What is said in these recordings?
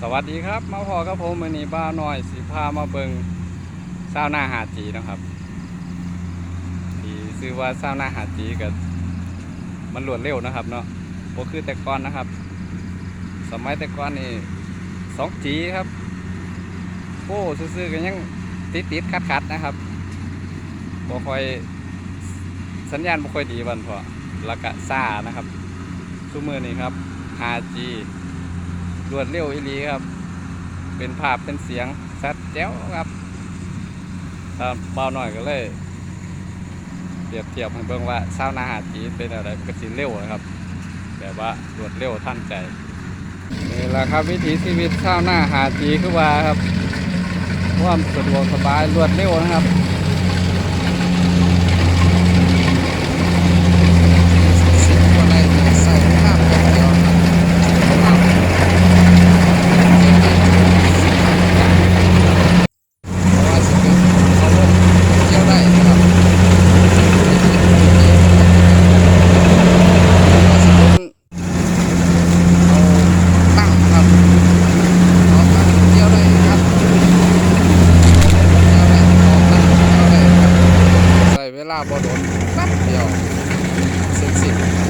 สวัสดีครับ มาพอกับผมมือนี้บ้าวน้อยสีพามาเบิงซาวนาหาจีนะครับที่ซื้อว่าซาวนาหาจีกับมันรวดเร็วนะครับเนาะบ่คือแต่ก่อนนะครับ สมัยแต่ก่อนนี่สองจีครับโอ้ซื้อๆกันยังติดติดขัดขัดๆนะครับบ่ค่อยสัญญาณบ่ค่อยดีวันพอแล้วก็ซ่านะครับทุกมือนี่ครับ 5G รวดเร็วอีหลีครับ เป็นภาพเป็นเสียงชัดแจ๋วครับตาเบาหน่อยก็เลยเปรียบเทียบให้เบิ่งว่าเศร้าวนาหาจีเป็นอะไรก็สิเร็วนะครับ แต่ว่ารวดเร็วท่านใจนี่แหละครับวิถีชีวิตเศร้าวนาหาจีคือว่าครับความสะดวกสบายรวดเร็วนะครับกว่าไร่ใส่ข้ามอย่างเดียวครับเพราะว่าสิเป็นเขาลงเที่ยวได้นะครับว่าสิเป็นเอาตั้งครับเอาตั้งเที่ยวได้ครับเที่ยวได้เอาตั้งเที่ยวได้ครับใส่เวลาบ่โดนแป๊บเดียวเซ็กซี่ครับ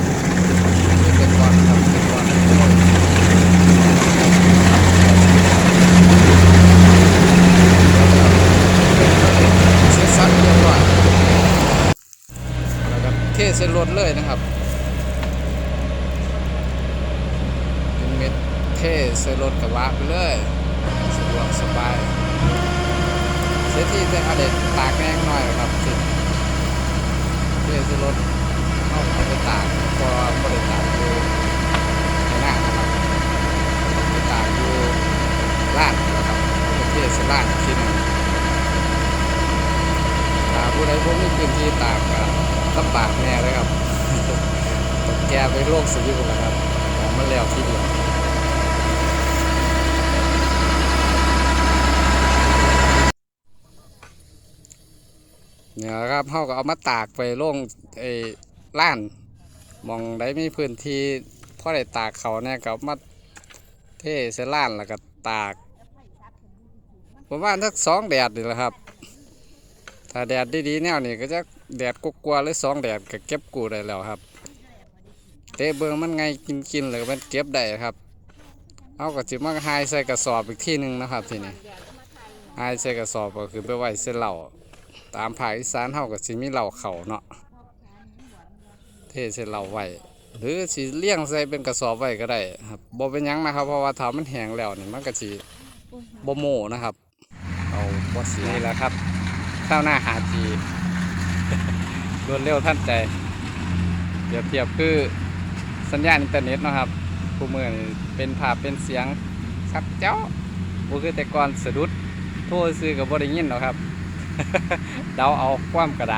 นี่เป็นก่อนครับเป็นก่อนเซ็ตซัดเรียบร้อยแล้วก็เทใส่รถเลยนะครับเป็นเม็ดเทใส่รถกระบะไปเลยสะดวกสบายเสียที่แต่อเด็ดตากแห้งหน่อยครับ ที่เทใส่รถเอาไปตากพอบริตากอยู่ในหน้านะครับไปตากอยู่ร้านนะครับประเทศสร้านอีกที่หนึงถ้าผู้ใดพวกมีพื้นที่ตากก็ลำบากแน่เลยครับต้องแกไปโรคสวิวนะครับมันแล้วที่เดียว เนี่ยครับเขาก็เอามาตากไปลงไอ้ล้านมองได้มีพื้นที่พอได้ตากเขาเนี่ยก็เอามาเทใส่ล้านแล้วก็ตากประมาณสักสองแดดนี่แหละครับ ถ้าแดดดีๆแนวนี้ก็จะแดดกกลัวๆหรือสองแดดก็เก็บกูได้แล้วครับเตะเบิงมันไงกินๆเลยมันเก็บได้ครับ เอาก็จิมาหายใส่กระสอบอีกที่หนึ่งนะครับทีนี้หายใส่กระสอบก็คือไปไว้เส้นเหล่า ตามภาคอีสานเฮาก็สิมีเหล่าเขาเนาะเทใส่เหล่าไว้หรือสิเลี้ยงใส่เป็นกระสอบไว้ก็ได้ครับบ่เป็นหยังนะครับ เพราะว่าถ้ามันแห้งแล้วนี่มันก็สิบ่โมนะครับเอาบ่เสียนี่แหละครับข้าวหน้าหาจีรวดเร็วท่านใจเปรียบเทียบคือสัญญาณอินเทอร์เน็ตเนาะครับผู้มือนี่เป็นภาพเป็นเสียงชัดเจ้าบ่คือแต่ก่อนสะดุดโทรซื้อกับบ่ได้ยินหรอกครับ เดาเอาความกระได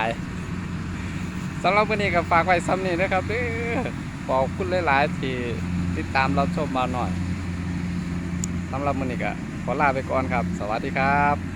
สำหรับวันนี้ก็ฝากไว้ซ้ำนี้นะครับเด้อขอบคุณหลายๆ ที่ติดตามรับชมมาหน่อยสำหรับวันนี้ก็ขอลาไปก่อนครับ สวัสดีครับ